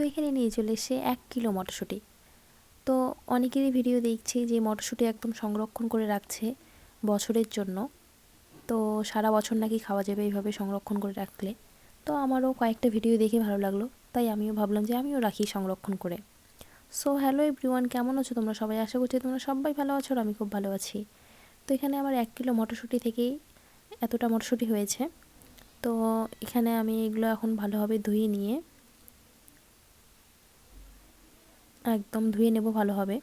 তো এখানে নিয়ে চলে এসে এক কিলো মটরশুঁটি। তো অনেকেরই ভিডিও দেখছি যে মটরশুঁটি একদম সংরক্ষণ করে রাখছে বছরের জন্য। তো সারা বছর নাকি খাওয়া যাবে এইভাবে সংরক্ষণ করে রাখলে। তো আমারও কয়েকটা ভিডিও দেখে ভালো লাগল, তাই আমিও ভাবলাম যে আমিও রাখি সংরক্ষণ করে। সো হ্যালো এভরিওয়ান, কেমন আছো তোমরা সবাই? আশা করছি তোমরা সবাই ভালো আছো আমি খুব ভালো আছি। তো এখানে আমার এক কিলো মটরশুঁটি থেকেই এতটা মটরশুঁটি হয়েছে। তো এখানে আমি এগুলো এখন ভালোভাবে ধুয়ে নিয়ে একদম ধুয়ে নেব ভালোভাবে।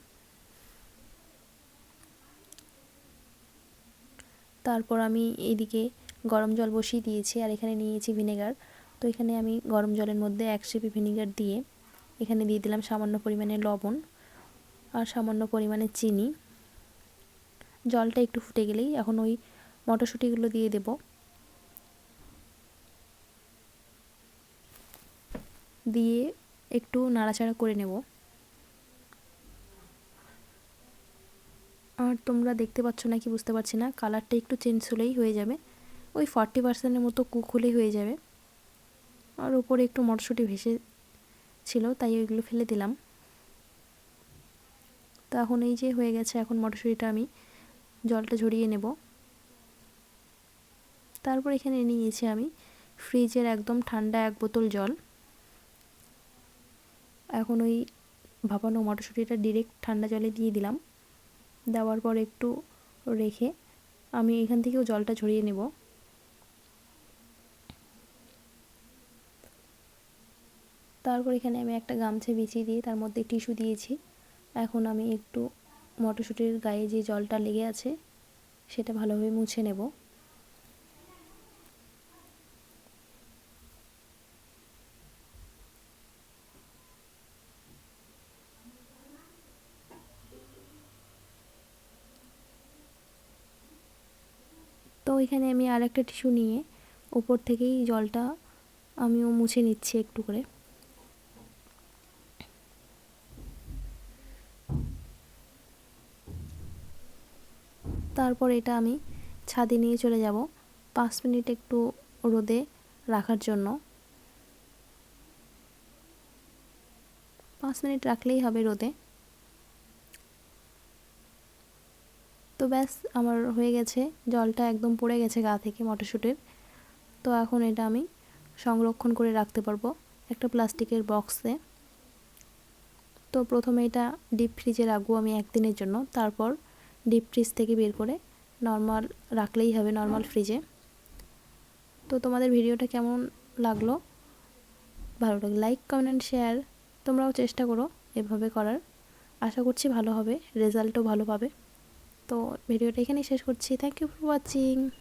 তারপর আমি এইদিকে গরম জল বসিয়ে দিয়েছি আর এখানে নিয়েছি ভিনেগার। তো এখানে আমি গরম জলের মধ্যে এক সিপি ভিনেগার দিয়ে এখানে দিয়ে দিলাম সামান্য পরিমাণে লবণ আর সামান্য পরিমাণে চিনি। জলটা একটু ফুটে গেলেই এখন ওই মটরশুঁটিগুলো দিয়ে দেব। দিয়ে একটু নাড়াচাড়া করে নেব। তোমরা দেখতে পাচ্ছ না কি বুঝতে পারছি না। কালারটা একটু চেঞ্জ হলেই হয়ে যাবে। ওই ফর্টি পার্সেন্টের মতো কুক হলেই হয়ে যাবে। আর ওপরে একটু মটরশুঁটি ভেসে ছিল, তাই ওইগুলো ফেলে দিলাম। তো এখন এই যে হয়ে গেছে, এখন মটরশুঁটিটা আমি জলটা ঝরিয়ে নেব। তারপর এখানে নিয়েছি আমি ফ্রিজের একদম ঠান্ডা এক বোতল জল। এখন ওই ভাপানো মটরশুঁটিটা ডিরেক্ট ঠান্ডা জলে দিয়ে দিলাম। দেওয়ার পর একটু রেখে আমি এখান থেকেও জলটা ঝরিয়ে নেব। তারপর এখানে আমি একটা গামছা বিছিয়ে দিয়ে তার মধ্যে টিস্যু দিয়েছি। এখন আমি একটু মটরশুঁটির গায়ে যে জলটা লেগে আছে, সেটা ভালোভাবে মুছে নেব। তো এখানে আমি আর একটা টিস্যু নিয়ে উপর থেকেই জলটা আমিও মুছে নিচ্ছি একটু করে। তারপর এটা আমি ছাদে নিয়ে চলে যাব পাঁচ মিনিট একটু রোদে রাখার জন্য। পাঁচ মিনিট রাখলেই হবে রোদে তো ব্যাস, আমার হয়ে গেছে। জলটা একদম পড়ে গেছে গা থেকে মটরশুঁটির। তো এখন এটা আমি সংরক্ষণ করে রাখতে পারব একটা প্লাস্টিকের বক্সে। তো প্রথমে এটা ডিপ ফ্রিজে রাখব আমি একদিনের জন্য। তারপর ডিপ ফ্রিজ থেকে বের করে নর্মাল রাখলেই হবে, নর্মাল ফ্রিজে। তো তোমাদের ভিডিওটা কেমন লাগল? ভালো লাগল লাইক, কমেন্ট শেয়ার। তোমরাও চেষ্টা করো এভাবে করার। আশা করছি ভালো হবে, রেজাল্টও ভালো পাবে। তো ভিডিওটা এখানেই শেষ করছি। Thank you for watching